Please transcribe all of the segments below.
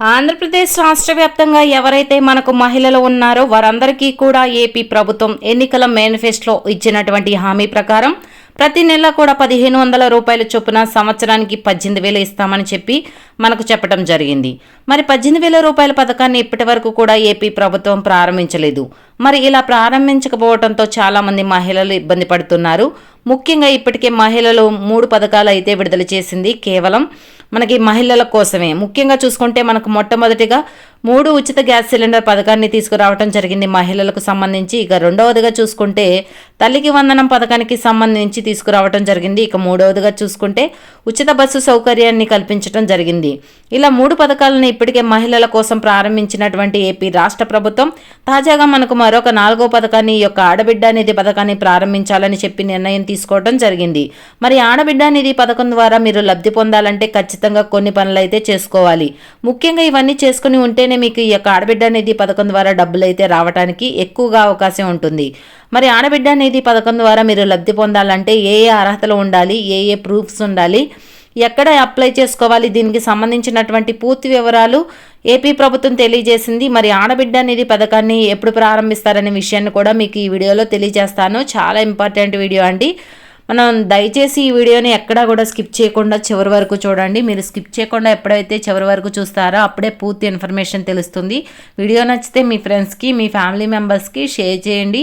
ఆంధ్రప్రదేశ్ రాష్ట్ర వ్యాప్తంగా ఎవరైతే మనకు మహిళలు ఉన్నారో వారందరికీ కూడా ఏపీ ప్రభుత్వం ఎన్నికల మేనిఫెస్టోలో ఇచ్చినటువంటి హామీ ప్రకారం ప్రతి నెల కూడా పదిహేను వందల రూపాయల చొప్పున సంవత్సరానికి పద్దెనిమిది వేలు ఇస్తామని చెప్పి మనకు చెప్పడం జరిగింది. మరి పద్దెనిమిది వేల రూపాయల పథకాన్ని ఇప్పటి వరకు కూడా ఏపీ ప్రభుత్వం ప్రారంభించలేదు. మరి ఇలా ప్రారంభించకపోవడంతో చాలామంది మహిళలు ఇబ్బంది పడుతున్నారు. ముఖ్యంగా ఇప్పటికే మహిళలు మూడు పథకాలు అయితే విడుదల చేసింది కేవలం మనకి మహిళల కోసమే. ముఖ్యంగా చూసుకుంటే మనకు మొట్టమొదటిగా మూడు ఉచిత గ్యాస్ సిలిండర్ పథకాన్ని తీసుకురావడం జరిగింది మహిళలకు సంబంధించి. ఇక రెండవదిగా చూసుకుంటే తల్లికి వందనం పథకానికి సంబంధించి తీసుకురావడం జరిగింది. ఇక మూడవదిగా చూసుకుంటే ఉచిత బస్సు సౌకర్యాన్ని కల్పించడం జరిగింది. ఇలా మూడు పథకాలను ఇప్పటికే మహిళల కోసం ప్రారంభించినటువంటి ఏపీ రాష్ట్ర ప్రభుత్వం తాజాగా మనకు మరొక నాలుగో పథకాన్ని ఈ యొక్క ఆడబిడ్డ అనేది పథకాన్ని ప్రారంభించాలని చెప్పి నిర్ణయం తీసుకోవడం జరిగింది. మరి ఆడబిడ్డ నిధి పథకం ద్వారా మీరు లబ్ధి పొందాలంటే ఖచ్చితంగా కొన్ని పనులు అయితే చేసుకోవాలి. ముఖ్యంగా ఇవన్నీ చేసుకుని ఉంటేనే మీకు ఈ యొక్క ఆడబిడ్డ నిధి పథకం ద్వారా డబ్బులు అయితే రావడానికి ఎక్కువగా అవకాశం ఉంటుంది. మరి ఆడబిడ్డ నిధి పథకం ద్వారా మీరు లబ్ధి పొందాలంటే ఏ ఏ అర్హతలు ఉండాలి? ఏ ఏ ప్రూఫ్స్ ఉండాలి? ఎక్కడ అప్లై చేసుకోవాలి? దీనికి సంబంధించినటువంటి పూర్తి వివరాలు ఏపీ ప్రభుత్వం తెలియజేసింది. మరి ఆడబిడ్డ నిధి పథకాన్ని ఎప్పుడు ప్రారంభిస్తారనే విషయాన్ని కూడా మీకు ఈ వీడియోలో తెలియజేస్తాను. చాలా ఇంపార్టెంట్ వీడియో అండి. మనం దయచేసి ఈ వీడియోని ఎక్కడా కూడా స్కిప్ చేయకుండా చివరి వరకు చూడండి. మీరు స్కిప్ చేయకుండా ఎప్పుడైతే చివరి వరకు చూస్తారో అప్పుడే పూర్తి ఇన్ఫర్మేషన్ తెలుస్తుంది. వీడియో నచ్చితే మీ ఫ్రెండ్స్కి మీ ఫ్యామిలీ మెంబర్స్కి షేర్ చేయండి.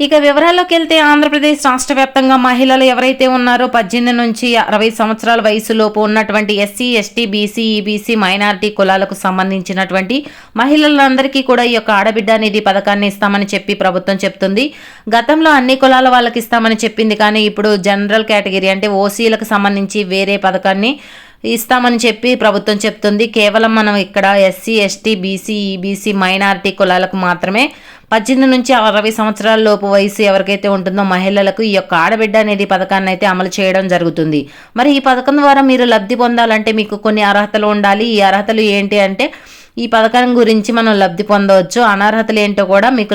ఇక వివరాల్లోకి వెళ్తే ఆంధ్రప్రదేశ్ రాష్ట్ర వ్యాప్తంగా మహిళలు ఎవరైతే ఉన్నారో పద్దెనిమిది నుంచి అరవై సంవత్సరాల వయసులోపు ఉన్నటువంటి SC ST BC EBC minority కులాలకు సంబంధించినటువంటి మహిళలందరికీ కూడా ఈ యొక్క ఆడబిడ్డ నిధి పథకాన్ని ఇస్తామని చెప్పి ప్రభుత్వం చెప్తుంది. గతంలో అన్ని కులాల వాళ్ళకి ఇస్తామని చెప్పింది కానీ ఇప్పుడు జనరల్ కేటగిరీ అంటే ఓసీలకు సంబంధించి వేరే పథకాన్ని ఇస్తామని చెప్పి ప్రభుత్వం చెప్తుంది. కేవలం మనం ఇక్కడ SC ST BC EBC minority కులాలకు మాత్రమే పద్దెనిమిది నుంచి అరవై సంవత్సరాల లోపు వయసు ఎవరికైతే ఉంటుందో మహిళలకు ఈ యొక్క ఆడబిడ్డ అనేది పథకాన్ని అయితే అమలు చేయడం జరుగుతుంది. మరి ఈ పథకం ద్వారా మీరు లబ్ధి పొందాలంటే మీకు కొన్ని అర్హతలు ఉండాలి. ఈ అర్హతలు ఏంటి అంటే ఈ పథకం గురించి మనం లబ్ధి పొందవచ్చు. అనర్హతలు ఏంటో కూడా మీకు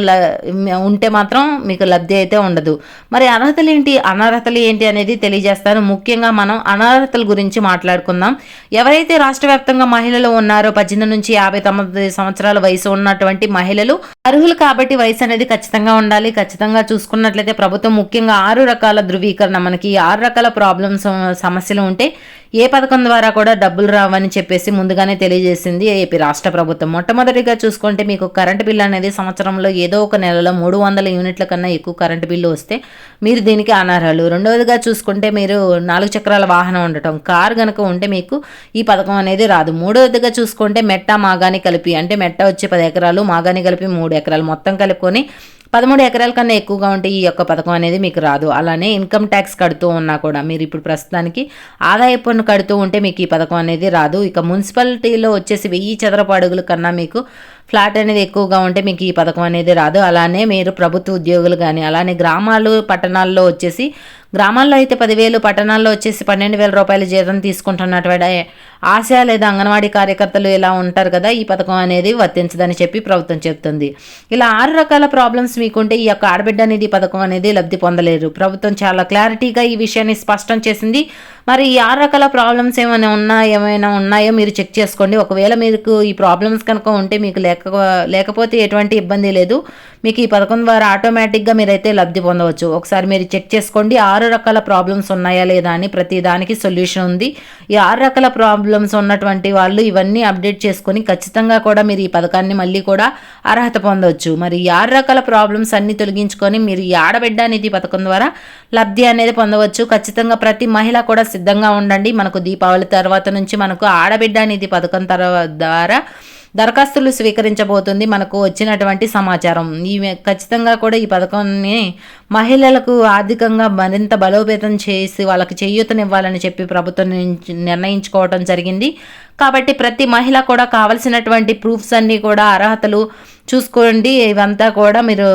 ఉంటే మాత్రం మీకు లబ్ధి అయితే ఉండదు. మరి అర్హతలు ఏంటి? అనర్హతలు ఏంటి అనేది తెలియజేస్తాను. ముఖ్యంగా మనం అనర్హతల గురించి మాట్లాడుకుందాం. ఎవరైతే రాష్ట్ర వ్యాప్తంగా మహిళలు ఉన్నారో పద్దెనిమిది నుంచి యాభై తొమ్మిది సంవత్సరాల వయసు ఉన్నటువంటి మహిళలు అర్హులు కాబట్టి వయసు అనేది ఖచ్చితంగా ఉండాలి. ఖచ్చితంగా చూసుకున్నట్లయితే ప్రభుత్వం ముఖ్యంగా ఆరు రకాల ధృవీకరణ మనకి ఆరు రకాల ప్రాబ్లమ్స్ సమస్యలు ఉంటే ఏ పథకం ద్వారా కూడా డబ్బులు రావని చెప్పేసి ముందుగానే తెలియజేసింది ఏపీ రాష్ట్ర ప్రభుత్వం. మొట్టమొదటిగా చూసుకుంటే మీకు కరెంటు బిల్లు అనేది సంవత్సరంలో ఏదో ఒక నెలలో మూడు వందల యూనిట్ల కన్నా ఎక్కువ కరెంటు బిల్లు వస్తే మీరు దీనికి అనర్హులు. రెండవదిగా చూసుకుంటే మీరు నాలుగు చక్రాల వాహనం ఉండటం కారు కనుక ఉంటే మీకు ఈ పథకం అనేది రాదు. మూడవదిగా చూసుకుంటే మెట్ట మాగాని కలిపి అంటే మెట్ట వచ్చి పది ఎకరాలు మాగాని కలిపి మూడు ఎకరాలు మొత్తం కలుపుకొని పదమూడు ఎకరాల కన్నా ఎక్కువగా ఉంటే ఈ యొక్క పథకం అనేది మీకు రాదు. అలానే ఇన్కమ్ ట్యాక్స్ కడుతూ ఉన్నా కూడా మీరు ఇప్పుడు ప్రస్తుతానికి ఆదాయ పన్ను కడుతూ ఉంటే మీకు ఈ పథకం అనేది రాదు. ఇక మున్సిపాలిటీలో వచ్చేసి వెయ్యి చదరపు అడుగుల కన్నా మీకు ఫ్లాట్ అనేది ఎక్కువగా ఉంటే మీకు ఈ పథకం అనేది రాదు. అలానే మీరు ప్రభుత్వ ఉద్యోగులు కానీ అలానే గ్రామాలు పట్టణాల్లో వచ్చేసి గ్రామాల్లో అయితే పదివేలు పట్టణాల్లో వచ్చేసి పన్నెండు వేల రూపాయల జీతం తీసుకుంటున్నటువంటి ఆశ లేదా అంగన్వాడీ కార్యకర్తలు ఇలా ఉంటారు కదా ఈ పథకం అనేది వర్తించదని చెప్పి ప్రభుత్వం చెప్తుంది. ఇలా ఆరు రకాల ప్రాబ్లమ్స్ మీకుంటే ఈ యొక్క ఆడబిడ్డ అనేది పథకం అనేది లబ్ధి పొందలేరు. ప్రభుత్వం చాలా క్లారిటీగా ఈ విషయాన్ని స్పష్టం చేసింది. మరి ఈ ఆరు రకాల ప్రాబ్లమ్స్ ఏమైనా ఉన్నా ఏమైనా ఉన్నాయో మీరు చెక్ చేసుకోండి. ఒకవేళ మీకు ఈ ప్రాబ్లమ్స్ కనుక ఉంటే మీకు లేక లేకపోతే ఎటువంటి ఇబ్బంది లేదు. మీకు ఈ పథకం ద్వారా ఆటోమేటిక్గా మీరైతే లబ్ధి పొందవచ్చు. ఒకసారి మీరు చెక్ చేసుకోండి ఆరు రకాల ప్రాబ్లమ్స్ ఉన్నాయా లేదా అని. ప్రతి దానికి సొల్యూషన్ ఉంది. ఈ ఆరు రకాల ప్రాబ్లమ్స్ ఉన్నటువంటి వాళ్ళు ఇవన్నీ అప్డేట్ చేసుకొని ఖచ్చితంగా కూడా మీరు ఈ పథకాన్ని మళ్ళీ కూడా అర్హత పొందవచ్చు. మరి ఈ ఆరు రకాల ప్రాబ్లమ్స్ అన్ని తొలగించుకొని మీరు ఈ ఆడబిడ్డ నిధి పథకం ద్వారా లబ్ధి అనేది పొందవచ్చు. ఖచ్చితంగా ప్రతి మహిళ కూడా సిద్ధంగా ఉండండి. మనకు దీపావళి తర్వాత నుంచి మనకు ఆడబిడ్డ నిధి పథకం తర్వాత ద్వారా దరఖాస్తులు స్వీకరించబోతుంది మనకు వచ్చినటువంటి సమాచారం. ఈ ఖచ్చితంగా కూడా ఈ పథకాన్ని మహిళలకు ఆర్థికంగా మరింత బలోపేతం చేసి వాళ్ళకి చేయూతనివ్వాలని చెప్పి ప్రభుత్వం నిర్ణయించుకోవడం జరిగింది. కాబట్టి ప్రతి మహిళ కూడా కావలసినటువంటి ప్రూఫ్స్ అన్నీ కూడా అర్హతలు చూసుకోండి ఇవంతా కూడా మీరు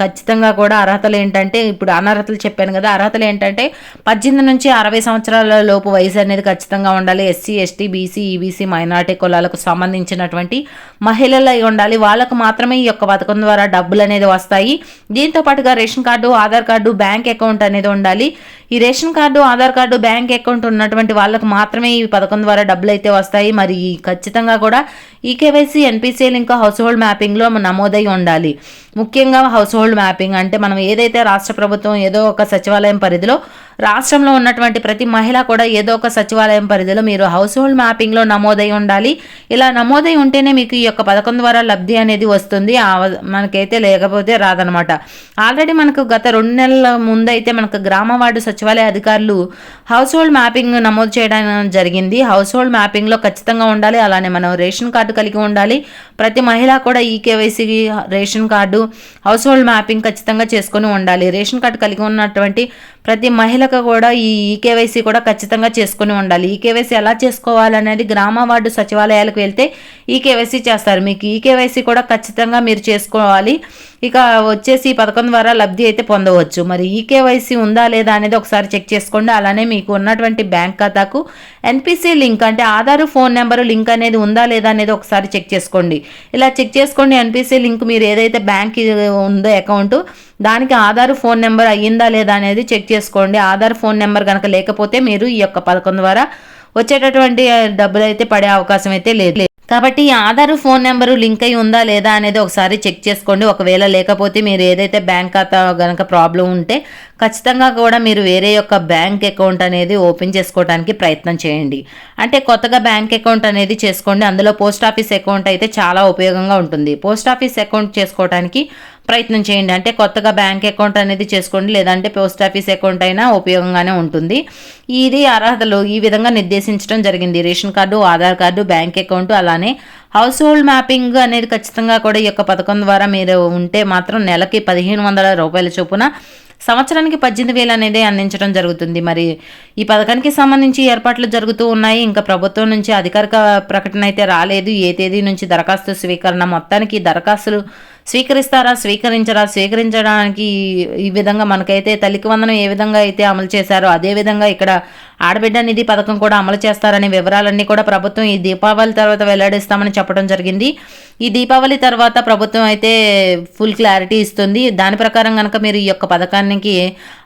ఖచ్చితంగా కూడా అర్హతలు ఏంటంటే ఇప్పుడు అనర్హతలు చెప్పాను కదా అర్హతలు ఏంటంటే పద్దెనిమిది నుంచి అరవై సంవత్సరాల లోపు వయసు అనేది ఖచ్చితంగా ఉండాలి. SC ST BC EBC minority కులాలకు సంబంధించినటువంటి మహిళలు ఉండాలి. వాళ్ళకు మాత్రమే ఈ యొక్క పథకం ద్వారా డబ్బులు అనేది వస్తాయి. దీంతో పాటుగా ration card Aadhaar card bank account అనేది ఉండాలి. ఈ ration card Aadhaar card bank account ఉన్నటువంటి వాళ్ళకు మాత్రమే ఈ పథకం ద్వారా డబ్బులు అయితే వస్తాయి. మరి ఖచ్చితంగా కూడా ఈ కేవైసీ ఎన్పిసిఎల్ ఇంకా హౌస్ హోల్డ్ మ్యాపింగ్లో నమోదై ఉండాలి. ముఖ్యంగా హౌస్ హోల్డ్ మ్యాపింగ్ అంటే మనం ఏదైతే రాష్ట్ర ప్రభుత్వం ఏదో ఒక సచివాలయం పరిధిలో రాష్ట్రంలో ఉన్నటువంటి ప్రతి మహిళ కూడా ఏదో ఒక సచివాలయం పరిధిలో మీరు హౌస్ హోల్డ్ మ్యాపింగ్లో నమోదై ఉండాలి. ఇలా నమోదై ఉంటేనే మీకు ఈ యొక్క పథకం ద్వారా లబ్ధి అనేది వస్తుంది. మనకైతే లేకపోతే రాదనమాట ఆల్రెడీ మనకు గత రెండు నెలల ముందైతే మనకు గ్రామ వార్డు సచివాలయ అధికారులు హౌస్ హోల్డ్ మ్యాపింగ్ నమోదు చేయడం జరిగింది. హౌస్ హోల్డ్ మ్యాపింగ్లో ఖచ్చితంగా ఉండాలి. అలానే మనం రేషన్ కార్డు కలిగి ఉండాలి. ప్రతి మహిళ కూడా ఈ KYC ration card household mapping ఖచ్చితంగా చేసుకొని ఉండాలి. రేషన్ కార్డు కలిగి ఉన్నటువంటి ప్రతి మహిళకు కూడా ఈ ఈకేవైసీ కూడా ఖచ్చితంగా చేసుకుని ఉండాలి. ఈకేవైసీ ఎలా చేసుకోవాలనేది గ్రామ వార్డు సచివాలయాలకు వెళ్తే ఈకేవైసీ చేస్తారు. మీకు ఈకేవైసీ కూడా ఖచ్చితంగా మీరు చేసుకోవాలి. ఇక వచ్చేసి ఈ పథకం ద్వారా లబ్ధి అయితే పొందవచ్చు. మరి ఈకేవైసీ ఉందా లేదా అనేది ఒకసారి చెక్ చేసుకోండి. అలానే మీకు ఉన్నటువంటి బ్యాంక్ ఖాతాకు ఎన్పిసి లింక్ అంటే ఆధార్ ఫోన్ నెంబర్ లింక్ అనేది ఉందా లేదా అనేది ఒకసారి చెక్ చేసుకోండి. ఇలా చెక్ చేసుకోండి. ఎన్పిసి లింక్ మీరు ఏదైతే బ్యాంక్ ఉందో అకౌంట్ దానికి ఆధార్ ఫోన్ నెంబర్ అయ్యిందా లేదా అనేది చెక్ చేసుకోండి. ఆధార్ ఫోన్ నెంబర్ కనుక లేకపోతే మీరు ఈ యొక్క పథకం ద్వారా వచ్చేటటువంటి డబ్బులు అయితే పడే అవకాశం అయితే లేదు. కాబట్టి ఆధార్ ఫోన్ నెంబరు లింక్ అయి ఉందా లేదా అనేది ఒకసారి చెక్ చేసుకోండి. ఒకవేళ లేకపోతే మీరు ఏదైతే బ్యాంక్ ఖాతా కనుక ప్రాబ్లం ఉంటే ఖచ్చితంగా కూడా మీరు వేరే యొక్క బ్యాంక్ అకౌంట్ అనేది ఓపెన్ చేసుకోవడానికి ప్రయత్నం చేయండి. అంటే కొత్తగా బ్యాంక్ అకౌంట్ అనేది చేసుకోండి. అందులో పోస్ట్ ఆఫీస్ అకౌంట్ అయితే చాలా ఉపయోగంగా ఉంటుంది. పోస్ట్ ఆఫీస్ అకౌంట్ చేసుకోవడానికి ప్రయత్నం చేయండి. అంటే కొత్తగా బ్యాంక్ అకౌంట్ అనేది చేసుకోండి. లేదంటే పోస్ట్ ఆఫీస్ అకౌంట్ అయినా ఉపయోగంగానే ఉంటుంది. ఇది అర్హతలు ఈ విధంగా నిర్దేశించడం జరిగింది. Ration card Aadhaar card bank account అలానే హౌస్ హోల్డ్ మ్యాపింగ్ అనేది ఖచ్చితంగా కూడా ఈ యొక్క పథకం ద్వారా మీరు ఉంటే మాత్రం నెలకి పదిహేను వందల రూపాయల చొప్పున సంవత్సరానికి పద్దెనిమిది వేలు అనేది అందించడం జరుగుతుంది. మరి ఈ పథకానికి సంబంధించి ఏర్పాట్లు జరుగుతూ ఉన్నాయి. ఇంకా ప్రభుత్వం నుంచి అధికారిక ప్రకటన అయితే రాలేదు. ఏ తేదీ నుంచి దరఖాస్తు స్వీకరణ మొత్తానికి దరఖాస్తులు స్వీకరిస్తారా స్వీకరించరా స్వీకరించడానికి ఈ విధంగా మనకైతే తల్లికి వందనం ఏ విధంగా అయితే అమలు చేశారో అదే విధంగా ఇక్కడ ఆడబిడ్డ నిధి పథకం కూడా అమలు చేస్తారనే వివరాలన్నీ కూడా ప్రభుత్వం ఈ దీపావళి తర్వాత వెల్లడిస్తామని చెప్పడం జరిగింది. ఈ దీపావళి తర్వాత ప్రభుత్వం అయితే ఫుల్ క్లారిటీ ఇస్తుంది. దాని ప్రకారం కనుక మీరు ఈ యొక్క పథకానికి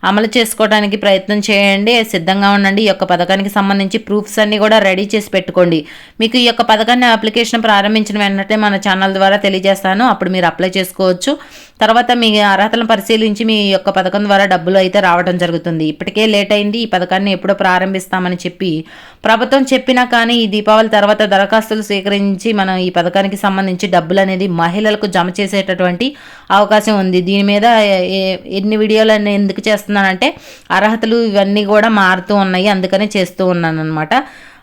అమలు చేసుకోవడానికి ప్రయత్నం చేయండి. సిద్ధంగా ఉండండి. ఈ యొక్క పథకానికి సంబంధించి ప్రూఫ్స్ అన్నీ కూడా రెడీ చేసి పెట్టుకోండి. మీకు ఈ యొక్క పథకాన్ని అప్లికేషన్ ప్రారంభించిన వెంటనే మన ఛానల్ ద్వారా తెలియజేస్తాను. అప్పుడు మీరు అప్లై చేసుకోవచ్చు. తర్వాత మీ అర్హతలను పరిశీలించి మీ యొక్క పథకం ద్వారా డబ్బులు అయితే రావడం జరుగుతుంది. ఇప్పటికే లేట్ అయింది. ఈ పథకాన్ని ఎప్పుడో ప్రారంభ ప్రారంభిస్తామని చెప్పి ప్రభుత్వం చెప్పినా కానీ ఈ దీపావళి తర్వాత దరఖాస్తులు స్వీకరించి మనం ఈ పథకానికి సంబంధించి డబ్బులు అనేది మహిళలకు జమ చేసేటటువంటి అవకాశం ఉంది. దీని మీద ఎన్ని వీడియోలు ఎందుకు చేస్తున్నానంటే అర్హతలు ఇవన్నీ కూడా మారుతూ ఉన్నాయి. అందుకనే చేస్తూ ఉన్నాను అనమాట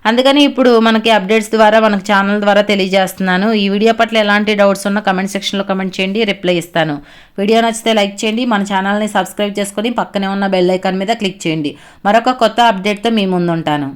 అందుకని ఇప్పుడు మనకి అప్డేట్స్ ద్వారా మనకి ఛానల్ ద్వారా తెలియజేస్తున్నాను. ఈ వీడియో పట్ల ఎలాంటి డౌట్స్ ఉన్నా కమెంట్ సెక్షన్లో కమెంట్ చేయండి రిప్లై ఇస్తాను. వీడియో నచ్చితే లైక్ చేయండి మన ఛానల్ని సబ్స్క్రైబ్ చేసుకొని పక్కనే ఉన్న బెల్ ఐకాన్ మీద క్లిక్ చేయండి. మరొక కొత్త అప్డేట్తో మీ ముందుంటాను.